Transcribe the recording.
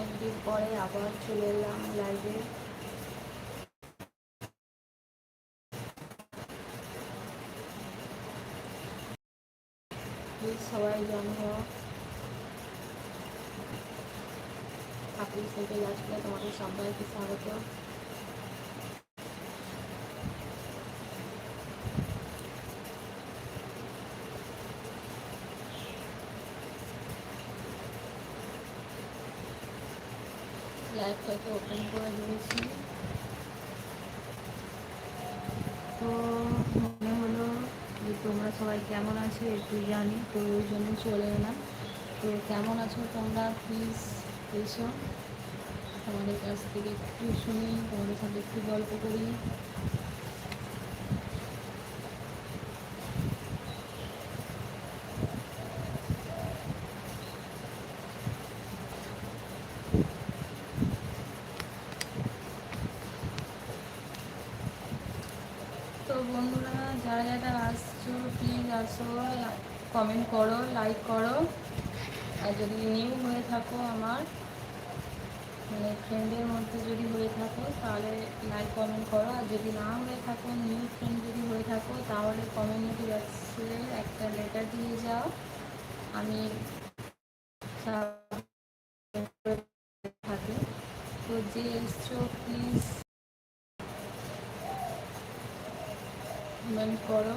অনেকদিন পরে আবার চলে এলাম লাইভে সবাই জানো আপনি থেকে আসলে তোমাদের সবাইকে স্বাগত। লাইভটাকে ওপেন করে দিয়েছি তো মনে হলো যে তোমরা সবাই কেমন আছো একটু জানি, তো ওই জন্য চলে এলাম। তো কেমন আছো তোমরা? প্লিজ এসো। তোমাদের কাছ থেকে একটু শুনি, তোমাদের সাথে একটু গল্প করি। বন্ধুরা, যারা যারা আসছো প্লিজ আসো কমেন্ট করো লাইক করো। আর যদি নিউ হয়ে থাকো আমার মানে ফ্রেন্ডের মধ্যে যদি হয়ে থাকো, তাহলে লাইক কমেন্ট করো। আর যদি না হয়ে থাকো নিউ ফ্রেন্ড যদি হয়ে থাকো, তাহলে কমিউনিটি বক্সে একটা লেটার দিয়ে যাও। আমি থাকি। তো যে এসছো প্লিজ কমেন্ট করো।